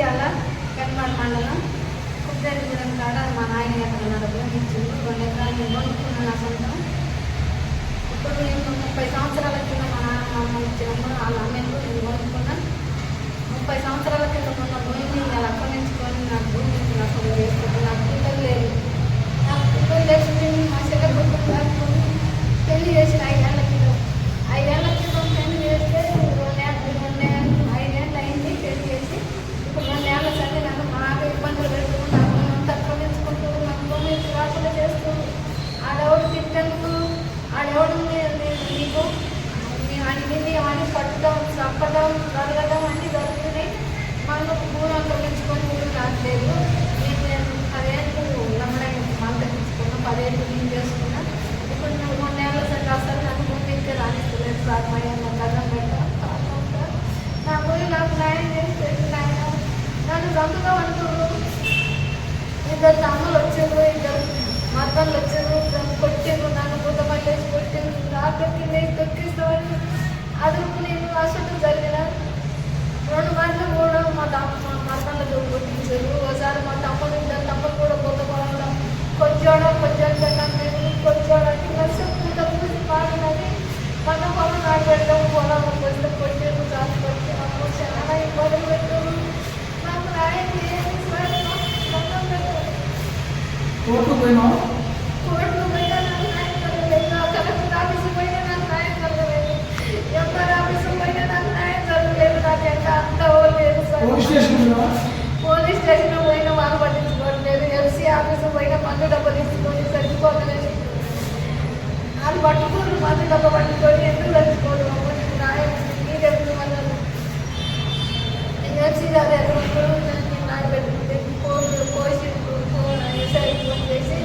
మాది చీద్యాల మండలం కుప్పేరుగూడెం కాడ మా నాయన ఎక్కడ భూమి ఇచ్చిండు రెండు ఎకరాలు నేను కొనుక్కున్నాను నా సొంతం. ఇప్పుడు నేను ముప్పై సంవత్సరాల కింద మా నాన్న మా అమ్మ ఇచ్చినప్పుడు వాళ్ళ అమ్మేందుకు నేను కొనుక్కున్నాను ముప్పై సంవత్సరాల మేము అడిగింది అని కట్టడం చప్పడం జరగడం అన్నీ జరుగుతున్నాయి మనం భూమి ఆక్రమించుకొని ఊరు రావట్లేదు నేను నేను పదేళ్ళు నమ్మడం మంత తీసుకున్నా పదేళ్ళు నేను చేసుకున్నా. ఇప్పుడు నువ్వు మూడేళ్ళ సరే అసలు నన్ను భూమి ఇస్తే రాణిస్తలేదు సార్ మా అన్న కథం పెట్టాను నా పోయి నాకు న్యాయం చేసి పెట్టు నన్ను చంపుగా అంటున్నారు ఇద్దరు తమ్ములు వచ్చారు ఇద్దరు మద్దళ్ళు వచ్చారు కొట్టిండ్రు నన్ను బుద్ధ పట్టేసి కొట్టారు రాత్రికి తొక్కిస్తామని అదుపు నేను అసలు జరిగిన రెండు గంటలు కూడా మా తమ్మ మా మద్దళ్ళు కొట్టించారు ఒకసారి మా తమ్ముడు ఇద్దరు తమ్ముడు కూడా బుద్ధ పడడం కొంచెం కొంచెం నేను కొంచెం లక్ష పూట పూసి పాడినది మన పొలం నాటు పెట్టడం పొలం వస్తే కొట్టారు చాలా కొట్టాము చాలా ఇబ్బందులు పెట్టారు నాకు న్యాయం చేయండి సార్ నాకు పెట్టారు కోర్టు పోయినావు కోర్టు పోయినా నాకు న్యాయం జరగలేదు కలెక్టర్ ఆఫీసు పోయినా నాకు న్యాయం జరగలేదు ఎంఆర్ ఆఫీసు పోయినా నాకు న్యాయం జరగలేదు నాకు ఎంత అంత లేదు sir police station police station పోయినా వాళ్ళు పట్టించుకోవట్లేదు. ఎఫ్సీ ఆఫీసు పోయినా మందు డబ్బు తీసుకొని చచ్చిపోతలేదు వాళ్ళు పట్టుకోరు మందు డబ్బు పట్టుకొని ఎందుకు చచ్చిపోరు? అమ్మ నీకు న్యాయం మీరు ఎప్పుడు వాళ్ళు ఎఫ్సీ కాదు ఎక్కడ న్యాయం పెట్టుకుంటే కోర్టు కోసి ఎస్ఐ ఫోన్ చేసి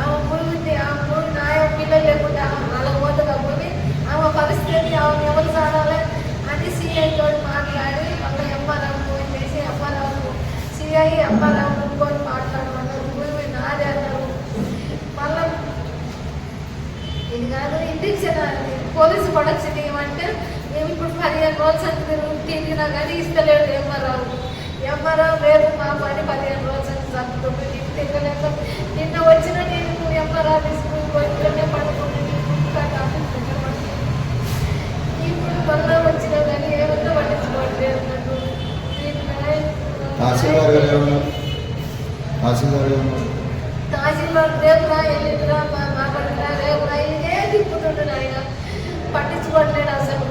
ఆమె పురుగుంది ఆమె పురుగు న్యాయం పిల్లలు లేకుండా వాళ్ళ పోత డబ్బుని ఆమె పరిస్థితి ఆమె ఎవరు సాడాలి అని సిఐ తోటి మాట్లాడి మళ్ళీ ఎంఆర్ఆవు ఫోన్ చేసి ఎంఆర్ఆవు సిఐ ఎంఆర్ఆవు ముట్టుకొని మాట్లాడమన్నారు భూమి నాది అన్నారు మళ్ళీ ఇది కాదు ఇండిక్షన్ అది పోలీసు వచ్చింది ఏమంటే మేము ఇప్పుడు పదిహేను రోజులు సంగతి తిరిగినా కానీ ఇస్తలేడు. ఎంఆర్ఆవు ఎంఆర్ఆవు లేదు మా పని పదిహేను రోజులు సంగతి చదువుతుంది నేను తిరగలేక నిన్న వచ్చిన నేను ఎంఆర్ ఆఫీస్కు పోయితేనే పడుకుని ఇప్పుడు మళ్ళీ వచ్చిన కానీ ఏమన్నా పట్టించుకోవట్లేదు నన్ను నేను న్యాయం- తహసీల్దార్ గారు ఏమన్నారు తహసీల్దార్ గారు ఏమన్నారు తహసీల్దార్ రేపురా మా రేపురా ఇదే తిప్పుతుంటాడు ఆయన పట్టించుకోవట్లేదు అసలు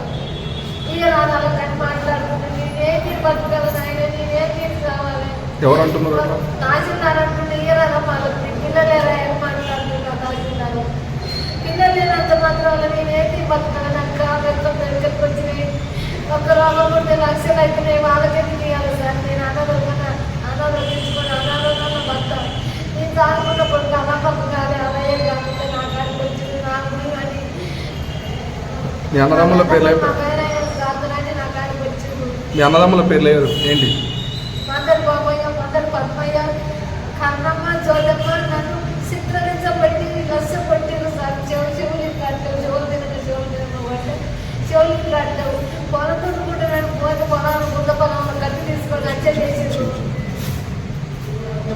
ఇక రాదాల కానీ మాట్లాడుకుంటుంది నేనేంటి బతకగలను ఆయన నేనేంటి కావాలి ఎవరు అంటున్నారు తహసీల్దార్ అంటుండే ఇక రాదా మాకు పిల్లలేరా ఏం మాట్లాడుతున్నా తహసీల్దార్ పిల్లలు లేనంత మాత్రం వల్ల నేనేంటి బతకగలను అక్క వచ్చినాయి ఒక రోగం ఉంటే లక్షలు అయిపోయినాయి వాళ్ళకెందుకు అనారోగ్యంగా అనారోగ్యం తీసుకొని అనారోగ్యంగా బతాను నేను తాగకుండా కొడుకు అలా పక్క కాదు అలాగే కాకుండా నా కాడికి వచ్చింది నాకు అని మీ అన్నదమ్ముల పేర్లు మా అన్నదమ్ముల పేర్లు ఏంటి?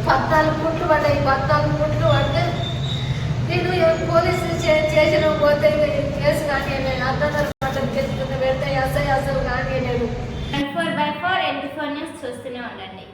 పద్నాలుగు పుట్లు పడ్డాయి. పద్నాలుగు పుట్లు పడితే నేను పోలీసులు చే- చేసిన పోతే కేసు కానీ అర్ధంతరం పెడితే ఎస్ఐ అసలు కానీ లేదు four by four N four news చూస్తూనే ఉండండి.